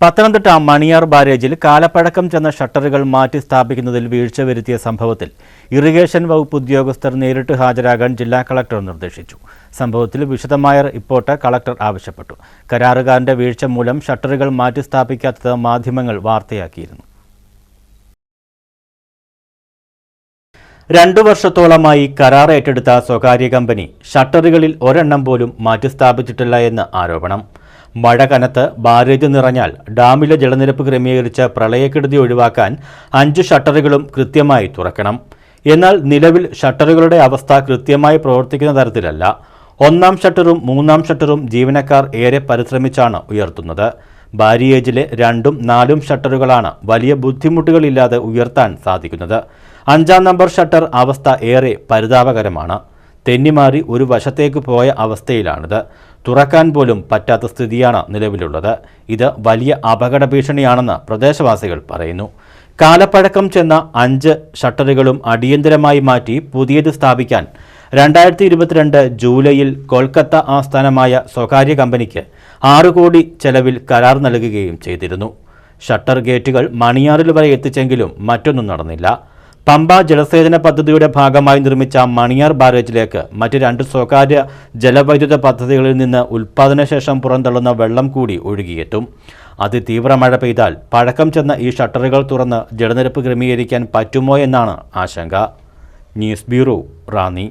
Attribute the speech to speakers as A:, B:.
A: പത്തനംതിട്ട മണിയാർ ബാരേജിൽ കാലപ്പഴക്കം ചെന്ന ഷട്ടറുകൾ മാറ്റി സ്ഥാപിക്കുന്നതിൽ വീഴ്ച വരുത്തിയ സംഭവത്തിൽ ഇറിഗേഷൻ വകുപ്പ് ഉദ്യോഗസ്ഥർ നേരിട്ട് ഹാജരാകാൻ ജില്ലാ കളക്ടർ നിർദ്ദേശിച്ചു. സംഭവത്തിൽ വിശദമായ റിപ്പോർട്ട് കളക്ടർ ആവശ്യപ്പെട്ടു. കരാറുകാരന്റെ വീഴ്ച മൂലം ഷട്ടറുകൾ മാറ്റി സ്ഥാപിക്കാത്തത് മാധ്യമങ്ങൾ വാർത്തയാക്കിയിരുന്നു. രണ്ടു വർഷത്തോളമായി കരാർ ഏറ്റെടുത്ത സ്വകാര്യ കമ്പനി ഷട്ടറുകളിൽ ഒരെണ്ണം പോലും മാറ്റിസ്ഥാപിച്ചിട്ടില്ല എന്ന് ആരോപണം. മഴ കനത്ത് ബാരേജ് നിറഞ്ഞാൽ ഡാമിലെ ജലനിരപ്പ് ക്രമീകരിച്ച് പ്രളയക്കെടുതി ഒഴിവാക്കാൻ അഞ്ച് ഷട്ടറുകളും കൃത്യമായി തുറക്കണം. എന്നാൽ നിലവിൽ ഷട്ടറുകളുടെ അവസ്ഥ കൃത്യമായി പ്രവർത്തിക്കുന്ന തരത്തിലല്ല. ഒന്നാം ഷട്ടറും മൂന്നാം ഷട്ടറും ജീവനക്കാർ ഏറെ പരിശ്രമിച്ചാണ് ഉയർത്തുന്നത്. ബാരിയേജിലെ രണ്ടും നാലും ഷട്ടറുകളാണ് വലിയ ബുദ്ധിമുട്ടുകളില്ലാതെ ഉയർത്താൻ സാധിക്കുന്നത്. അഞ്ചാം നമ്പർ ഷട്ടർ അവസ്ഥ ഏറെ പരിതാപകരമാണ്. തെന്നിമാറി ഒരു വശത്തേക്ക് പോയ അവസ്ഥയിലാണിത്. തുറക്കാൻ പോലും പറ്റാത്ത സ്ഥിതിയാണ് നിലവിലുള്ളത്. ഇത് വലിയ അപകട ഭീഷണിയാണെന്ന് പ്രദേശവാസികൾ പറയുന്നു. കാലപ്പഴക്കം ചെന്ന അഞ്ച് ഷട്ടറുകളും അടിയന്തരമായി മാറ്റി പുതിയത് സ്ഥാപിക്കാൻ രണ്ടായിരത്തി ഇരുപത്തിരണ്ട് ജൂലൈയിൽ കൊൽക്കത്ത ആസ്ഥാനമായ സ്വകാര്യ കമ്പനിക്ക് ആറ് കോടി ചെലവിൽ കരാർ നൽകുകയും ചെയ്തിരുന്നു. ഷട്ടർ ഗേറ്റുകൾ മണിയാറിൽ വരെ എത്തിച്ചെങ്കിലും മറ്റൊന്നും നടന്നില്ല. പമ്പ ജലസേചന പദ്ധതിയുടെ ഭാഗമായി നിർമ്മിച്ച മണിയാർ ബാരേജിലേക്ക് മറ്റ് രണ്ട് സ്വകാര്യ ജലവൈദ്യുത പദ്ധതികളിൽ നിന്ന് ഉൽപ്പാദനശേഷം പുറന്തള്ളുന്ന വെള്ളം കൂടി ഒഴുകിയെത്തും. അതിതീവ്ര മഴ പെയ്താൽ പഴക്കം ചെന്ന ഈ ഷട്ടറുകൾ തുറന്ന് ജലനിരപ്പ് ക്രമീകരിക്കാൻ പറ്റുമോ എന്നാണ് ആശങ്ക. News bureau Ranni.